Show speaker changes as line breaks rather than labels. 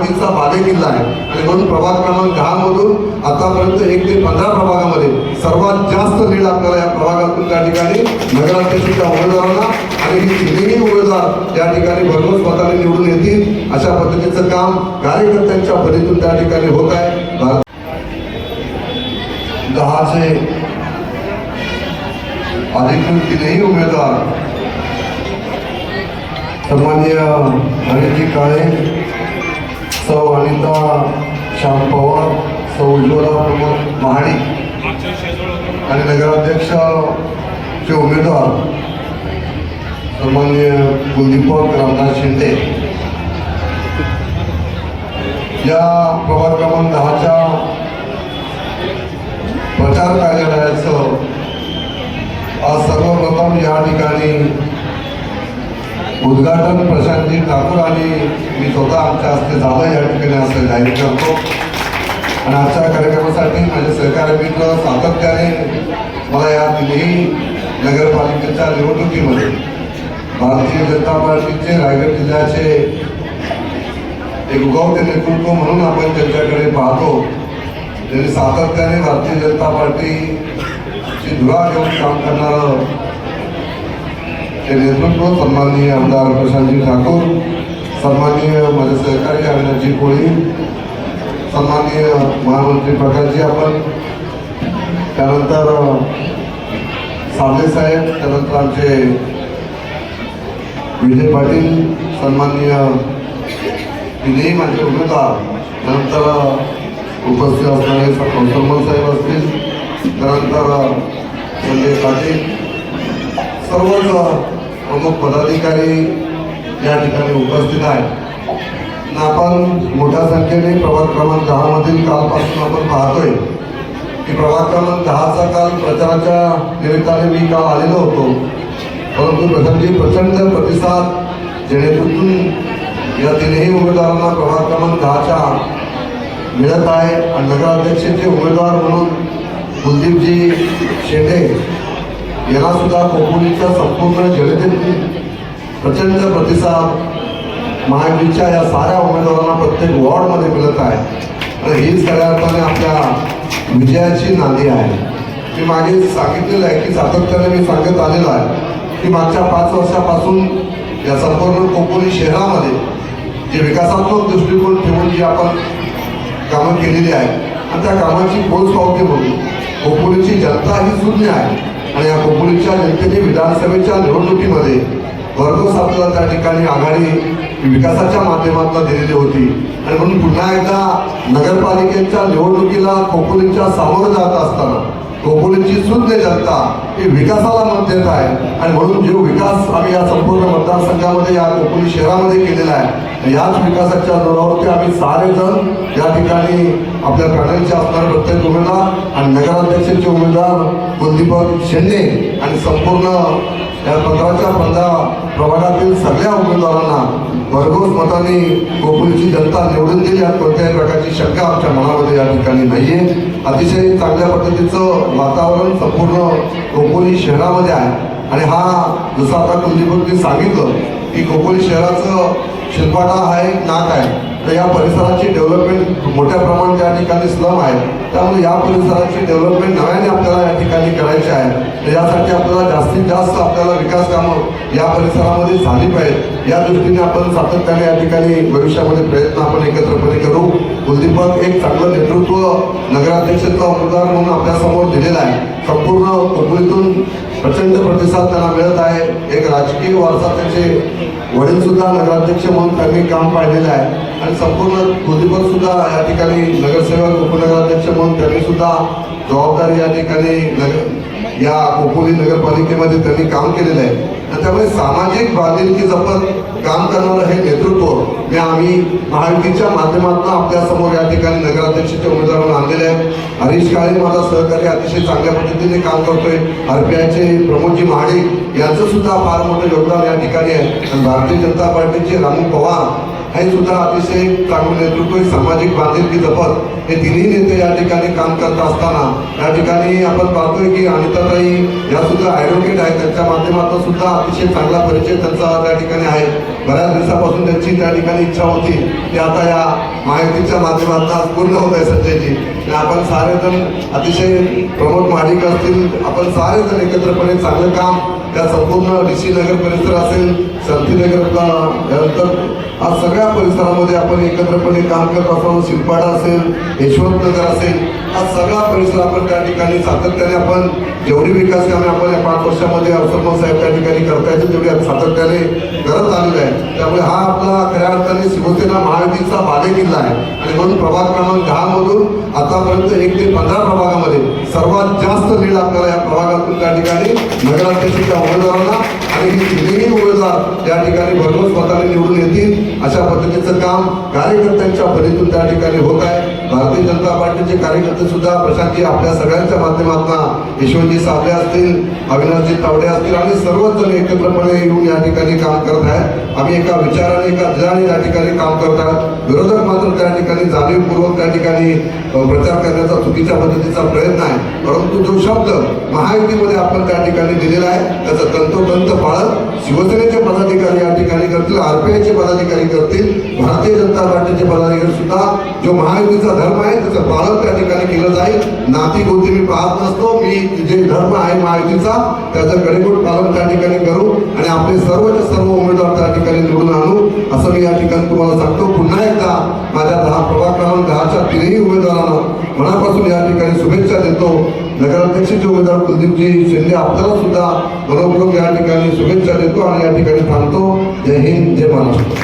मातीचा महायुतीचा बालेकिल्ला आहे. आणि म्हणून प्रभाग क्रमांक दहा मधून आतापर्यंत एक ते पंधरा प्रभागामध्ये सर्वात जास्त लीड आपल्याला या प्रभागातून त्या ठिकाणी नगराध्यक्षांच्या उमेदवारांना आणि ही तिन्ही उमेदवार त्या ठिकाणी भरघोस मताने निवडून येतील. अशा पद्धतीचं काम कार्यकर्त्यांच्या फलीतून त्या ठिकाणी होत आहे. दहाचे अधिकृत तिन्ही उमेदवार. सन्माननीय हरिजी काळे सौ अनिता श्याम पवार सौ उज्ज्वला प्रमोद महाडी आणि नगराध्यक्षाचे उमेदवार सन्मान्य कुलदीपक रामदास शिंदे. या प्रभाग क्रमांक दहाच्या प्रचार कार्यालयाचं आज सर्वप्रथम या ठिकाणी उद्घाटन प्रशांतजी ठाकूर आणि मी स्वतः आमच्या हस्ते झालं या ठिकाणी असं जाहीर करतो. आणि आजच्या कार्यक्रमासाठी माझे सहकारी मित्र सातत्याने मला या तिन्ही नगरपालिकेच्या निवडणुकीमध्ये भारतीय जनता पार्टीचे रायगड जिल्ह्याचे एक उगवते नेतृत्व म्हणून आपण त्यांच्याकडे पाहतो. त्यांनी सातत्याने भारतीय जनता पार्टीची धुरा घेऊन काम करणारं ते नेतृत्व सन्माननीय आमदार प्रशांतजी ठाकूर सन्माननीय माझे सहकारी अविनाशजी कोळी सन्माननीय महामंत्री प्रकाशजी आपण त्यानंतर साबळे साहेब त्यानंतर आमचे विजय पाटील सन्माननीय तिन्ही माझे उमेदवार त्यानंतर उपस्थित असणारे सलमान साहेब असतील त्यानंतर संजय पाटील सर्वच प्रमुख पदाधिकारी या ठिकाणी उपस्थित आहेत. आपण मोठ्या संख्येने प्रभाग क्रमांक दहामधील कालपासून आपण पाहतोय की प्रभाग क्रमांक दहाचा काल प्रचाराच्या निमित्ताने मी काल आलेलो होतो. परंतु प्रथमजी प्रचंड प्रतिसाद जेणेकरून या तिन्ही उमेदवारांना प्रभाग क्रमांक दहाच्या मिळत आहे. आणि नगराध्यक्षाचे उमेदवार म्हणून कुलदीपजी शेंडे याला सुद्धा कोकणीच्या संपूर्ण जनतेतून प्रचंड प्रतिसाद महायुतीच्या या साऱ्या उमेदवारांना प्रत्येक वॉर्डमध्ये मिळत आहे. तर ही खऱ्या अर्थाने आपल्या विजयाची नांदी आहे. मी मागे सांगितलेलं आहे की सातत्याने मी सांगत आलेलो आहे की मागच्या पाच वर्षापासून या संपूर्ण कोकणी शहरामध्ये जे विकासात्मक दृष्टिकोन ठेवून जी आपण कामं केलेली आहेत आणि त्या कामाची पोचपावती म्हणून कोकणीची जनता ही शून्य आहे. आणि या कोकणीच्या जनतेने विधानसभेच्या निवडणुकीमध्ये भरघोस आपल्याला त्या ठिकाणी आघाडी विकासाच्या माध्यमातून दिलेली होती. आणि म्हणून पुन्हा एकदा नगरपालिकेच्या निवडणुकीला कोकणीच्या सामोरं जात असताना कोकणीची शुद्ध जनता ही विकासाला मत देत आहे. आणि म्हणून जो विकास आम्ही या संपूर्ण मतदारसंघामध्ये या कोकणी शहरामध्ये केलेला आहे याच विकासाच्या जोरावरती आम्ही सारे जण या ठिकाणी आपल्या पॅनलचे असणारे प्रत्येक उमेदवार आणि नगराध्यक्षांचे उमेदवार कुलदीपक शेंडे आणि संपूर्ण या पंधराच्या पंधरा प्रभागातील सगळ्या उमेदवारांना भरघोस मताने कोकणीची जनता निवडून दिली. यात कोणत्याही प्रकारची शंका आमच्या मनामध्ये या ठिकाणी नाहीये. अतिशय चांगल्या पद्धतीचं वातावरण संपूर्ण कोकणी शहरामध्ये आहे. आणि हा जसं आता कुलदीपकनी सांगितलं की कोकणी शहराचं शिल्पाटा हा एक नाक आहे. तर या परिसराची डेव्हलपमेंट मोठ्या प्रमाणात या ठिकाणी स्लम आहे त्यामुळे या परिसराची डेव्हलपमेंट नव्याने आपल्याला या ठिकाणी करायची आहे. तर यासाठी आपल्याला जास्तीत जास्त आपल्याला विकास कामं या परिसरामध्ये झाली पाहिजे या दृष्टीने आपण सातत्याने या ठिकाणी भविष्यामध्ये प्रयत्न आपण एकत्रपणे करू. कुलदीपक एक चांगलं नेतृत्व नगराध्यक्षाचा उमेदवार म्हणून आपल्यासमोर दिलेलं आहे. संपूर्ण कोकणीतून प्रचंड प्रतिसाद त्यांना मिळत आहे. एक राजकीय वारसा त्याचे वडील सुद्धा नगराध्यक्ष म्हणून त्यांनी काम पाहिलेलं आहे. आणि संपूर्ण कुलदीपक सुद्धा या ठिकाणी नगरसेवक उपनगराध्यक्ष म्हणून त्यांनी सुद्धा जबाबदारी या ठिकाणी नगर या कोपोली नगरपालिकेमध्ये त्यांनी काम केलेलं आहे. आणि त्यामुळे सामाजिक बांधिलकी जपत काम करणारं हे नेतृत्व मी आम्ही महायुतीच्या माध्यमातून आपल्यासमोर या ठिकाणी नगराध्यक्षाचे उमेदवार म्हणून आणलेले आहेत हरीश काळे माझा सहकारी अतिशय चांगल्या पद्धतीने काम करतोय. आरपीआयचे प्रमोदजी महाडे यांचं सुद्धा फार मोठं योगदान या ठिकाणी आहे. आणि भारतीय जनता पार्टीचे रामू पवार हे सुद्धा अतिशय चांगलं नेतृत्व सामाजिक बांधिलकी जपत हे तिन्ही नेते या ठिकाणी काम करत असताना या ठिकाणी आपण पाहतोय की अनिताताई या सुद्धा ॲडव्होकेट आहेत त्यांच्या माध्यमातून सुद्धा अतिशय चांगला परिचय त्यांचा त्या ठिकाणी आहे. बऱ्याच दिवसापासून त्यांची त्या ठिकाणी इच्छा होती. ती आता या माहितीच्या माध्यमातून पूर्ण होत आहे संजयजी. आणि आपण सारेजण अतिशय प्रमोद महाडिक असतील आपण सारेजण एकत्रपणे चांगलं काम त्या संपूर्ण डी नगर परिसर असेल शांतीनगरला यानंतर आज सगळ्या परिसरामध्ये आपण एकत्रपणे काम करत असतो. शिल्पाडा असेल यशवंत नगर असेल हा सगळा परिसर आपण त्या ठिकाणी सातत्याने आपण जेव्हा जेवढी विकास कामे आपण या पाच वर्षामध्ये अवसरमल साहेब त्या ठिकाणी करता येतील तेवढी सातत्याने करत आलेलं आहे. त्यामुळे हा आपला खऱ्या अर्थाने शिवसेना महायुतीचा बालेकिल्ला आहे. आणि म्हणून प्रभाग क्रमांक दहा मधून आतापर्यंत एक ते पंधरा प्रभागामध्ये सर्वात जास्त लीड आपल्याला या प्रभागातून त्या ठिकाणी नगराध्यक्षांच्या उमेदवारांना आणि ही तिन्ही उमेदवार त्या ठिकाणी भरघोस मताने निवडून येतील. अशा पद्धतीचं काम कार्यकर्त्यांच्या फलीतून त्या ठिकाणी होत आहे. भारतीय जनता पार्टीचे कार्यकर्ते सुद्धा प्रशांतजी आपल्या सगळ्यांच्या माध्यमातून यशवंतजी साबळे असतील अविनाशजी तावडे असतील आणि सर्वच जण एकत्रपणे येऊन या ठिकाणी काम करत आहेत. आम्ही एका विचाराने एका दिलाने या ठिकाणी काम करत आहोत. विरोधक मात्र त्या ठिकाणी जाणीवपूर्वक त्या ठिकाणी प्रचार करण्याचा चुकीच्या पद्धतीचा प्रयत्न आहे. परंतु जो शब्द महायुतीमध्ये आपण त्या ठिकाणी दिलेला आहे त्याचं तंतोतंत पाळत शिवसेनेचे पदाधिकारी या ठिकाणी करतील आरपीआयचे पदाधिकारी करतील भारतीय जनता पार्टीचे पदाधिकारी सुद्धा जो महायुतीचा धर्म आहे त्याचं पालन त्या ठिकाणी केलं जाईल. नाती गोती मी पाहत नसतो मी जे धर्म आहे महायुतीचा त्याचं कडेकोट पालन त्या ठिकाणी करू आणि आपले सर्वच्या सर्व उमेदवार त्या ठिकाणी निवडून आणू असं मी या ठिकाणी तुम्हाला सांगतो. पुन्हा एकदा माझ्या दहा प्रभाग क्रमांक दहाच्या तिन्ही उमेदवारांना मनापासून या ठिकाणी शुभेच्छा देतो. नगराध्यक्षाचे उमेदवार कुलदीपजी शिंदे आपल्याला सुद्धा मनोपूर्वक या ठिकाणी शुभेच्छा देतो आणि या ठिकाणी थांबतो. जय हिंद जय महाराष्ट्र.